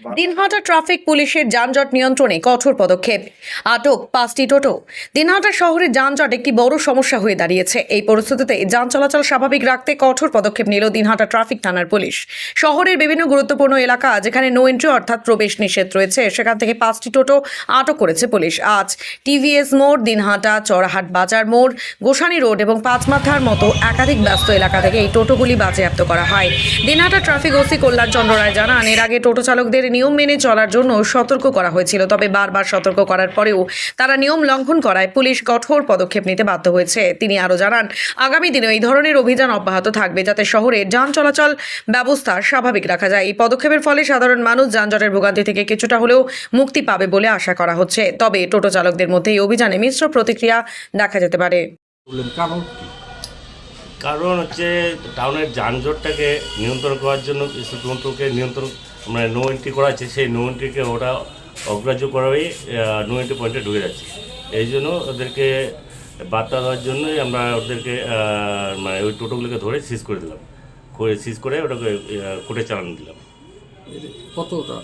Dinhata traffic পুলিশের যানজট নিয়ন্ত্রণে কঠোর পদক্ষেপ। আটক পাঁচটি টোটো। দিনহাটা শহরে যানজট একটি বড় সমস্যা হয়ে দাঁড়িয়েছে। এই পরিস্থিতিতে যান চলাচল স্বাভাবিক রাখতে কঠোর পদক্ষেপ নিল দিনহাটা ট্রাফিক থানার পুলিশ। শহরের বিভিন্ন গুরুত্বপূর্ণ এলাকা যেখানে নো এন্ট্রি অর্থাৎ প্রবেশ নিষেধ রয়েছে। সেখান থেকে পাঁচটি টোটো আটক করেছে পুলিশ। আজ টিভিএস মোড়, দিনহাটা চড়াহাট বাজার মোড়, গোসানি রোড এবং পাঁচমাথার মতো একাধিক ব্যস্ত এলাকা থেকে এই টোটোগুলি বাজেয়াপ্ত করা হয়। দিনহাটা ট্রাফিক ওসি কল্যাণ চন্দ্র রায় জানান, এর আগে টোটো চালকদের নিয়ম মেনে চলার জন্য সতর্ক করা হয়েছিল, তবে বারবার সতর্ক করার পরেও তারা নিয়ম লঙ্ঘন করায় পুলিশ কঠোর পদক্ষেপ নিতে বাধ্য হয়েছে। তিনি আরও জানান, আগামী দিনে এই ধরনের অভিযান অব্যাহত থাকবে যাতে শহরে যান চলাচল ব্যবস্থা স্বাভাবিক রাখা যায়। এই পদক্ষেপের ফলে সাধারণ মানুষ যানজটের ভোগান্তি থেকে কিছুটা হলেও মুক্তি পাবে বলে আশা করা হচ্ছে। তবে টোটো চালকদের মধ্যে এই অভিযানে মিশ্র প্রতিক্রিয়া দেখা যেতে পারে। কারণ হচ্ছে টাউনের যানজটটাকে নিয়ন্ত্রণ করার জন্য কিছু টোটোকে নিয়ন্ত্রণ মানে নো এন্ট্রি করা আছে সেই নো এন্ট্রিকে ওরা অগ্রাহ্য করাই নো এন্ট্রি পয়েন্টে ঢুকে যাচ্ছে। এই জন্য ওদেরকে বার্তা দেওয়ার জন্যই আমরা ওদেরকে মানে ওই টোটোগুলোকে ধরে সিজ করে দিলাম। করে সিজ করে ওটাকে কোর্টে চালান দিলাম। কতটা?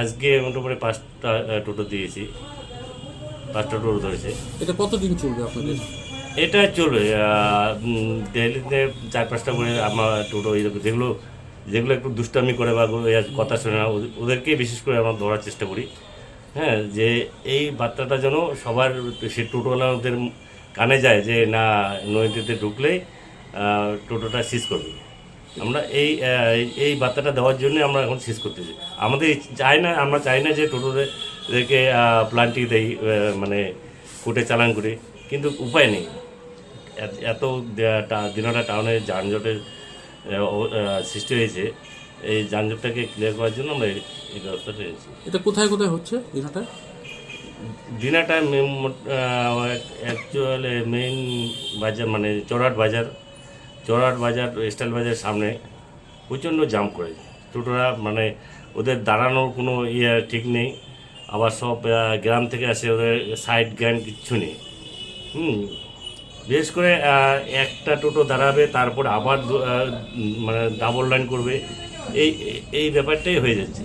আজকে মোটামুটি পাঁচটা টোটো দিয়েছি। পাঁচটা টোটো ধরেছে। এটা কতদিন চলবে আপনাদের? এটা চলবে ডেলিতে চার পাঁচটা করে আমার টোটো যেগুলো যেগুলো একটু দুষ্টামি করে বা কথা শোনে না, ওদের- ওদেরকেই বিশেষ করে আমরা ধরার চেষ্টা করি। হ্যাঁ যে এই বার্তাটা যেন সবার সে টোটোওয়ালাদের কানে যায় যে, না, নদীতে ঢুকলেই টোটোটা সিজ করবে। আমরা এই এই- বার্তাটা দেওয়ার জন্য আমরা এখন সিজ করতেছি। আমাদের চাই না, আমরা চাই না যে টোটোদেরকে প্লান্টি দেই মানে কোর্টে চালান করি, কিন্তু উপায় নেই। এত- দিনটা টাউনে যানজটের সৃষ্টি হয়েছে এই যানজটটাকে ক্লিয়ার করার জন্য আমরা এই ব্যবস্থাটা নিয়েছি এটা কোথায় কোথায় হচ্ছে দিনাটা? দিনাটা অ্যাকচুয়ালি মেইন বাজার মানে চড়াট বাজার চড়াট বাজার স্টাইল বাজার সামনে প্রচণ্ড জাম করে টোটোরা মানে ওদের দাঁড়ানোর কোনো ইয়ে ঠিক নেই আবার সব গ্রাম থেকে আসে ওদের সাইড জ্ঞান কিচ্ছু নেই। হুম বিশেষ করে একটা টোটো দাঁড়াবে তারপর আবার মানে ডাবল লাইন করবে। এই এই- ব্যাপারটাই হয়ে যাচ্ছে।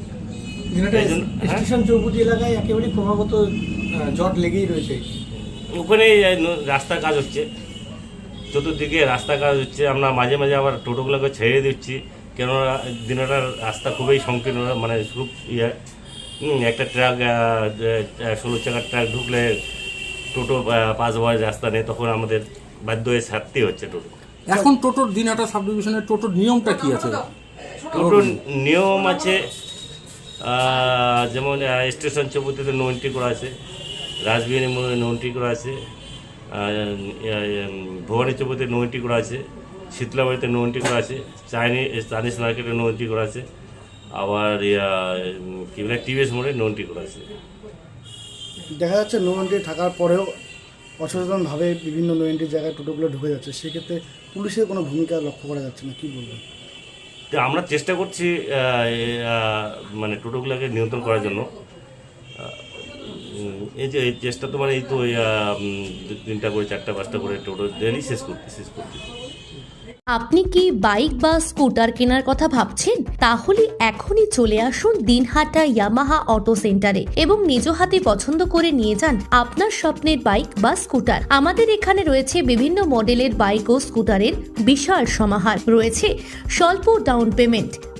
হ্যাঁ? স্টেশন এলাকায় একেবারে ক্রমাগত জট লেগেই রয়েছে। ওখানে রাস্তার কাজ হচ্ছে। চতুর্দিকে রাস্তা কাজ হচ্ছে। আমরা মাঝে মাঝে আবার টোটোগুলোকে ছেড়ে দিচ্ছি। কেননা দিনটা রাস্তা খুবই সংকীর্ণ মানে খুব ইয়ে। একটা ট্রাক ষোলো চাকার ট্রাক ঢুকলে টোটো পাস হওয়ার রাস্তা নেই তখন আমাদের বাধ্য হয়ে ছাড়তে হচ্ছে টোটো। এখন টোটোর দিনাটা সাব ডিভিশনের টোটোর নিয়মটা কি আছে? টোটোর নিয়ম আছে যেমন স্টেশন চৌপতিতে নো এন্ট্রি করা আছে রাজবিহারী মোড়ে নো এন্ট্রি করা আছে ভবানী চৌপতিতে নো এন্ট্রি করা আছে শীতলাবাড়িতে নো এন্ট্রি করা আছে চাইনিজ চাইনিজ মার্কেটে নো এন্ট্রি করা আছে আবার ইয়া কি বলে টিভিএস মোড়ে নো এন্ট্রি করা আছে। দেখা যাচ্ছে নো এন্ট্রি থাকার পরেও অসচেতনভাবে বিভিন্ন নো এন্ট্রি জায়গায় টোটোগুলো ঢুকে যাচ্ছে। সেক্ষেত্রে পুলিশের কোনো ভূমিকা লক্ষ্য করা যাচ্ছে না, কি বলবেন? তো আমরা চেষ্টা করছি মানে টোটোগুলোকে নিয়ন্ত্রণ করার জন্য। এই যে চেষ্টা তোমার তো এই, দু- তিনটা করে চারটা পাঁচটা করে টোটো ডেলি শেষ করতে শেষ করতে। আপনি কি বাইক বা স্কুটার কেনার কথা ভাবছেন? তাহলে এখনই চলে আসুন দিনহাটা ইয়ামাহা অটো সেন্টারে এবং নিজ হাতে পছন্দ করে নিয়ে যান আপনার স্বপ্নের বাইক বা স্কুটার। আমাদের এখানে রয়েছে বিভিন্ন মডেলের বাইক ও স্কুটারের বিশাল সমাহার। রয়েছে স্বল্প ডাউন পেমেন্ট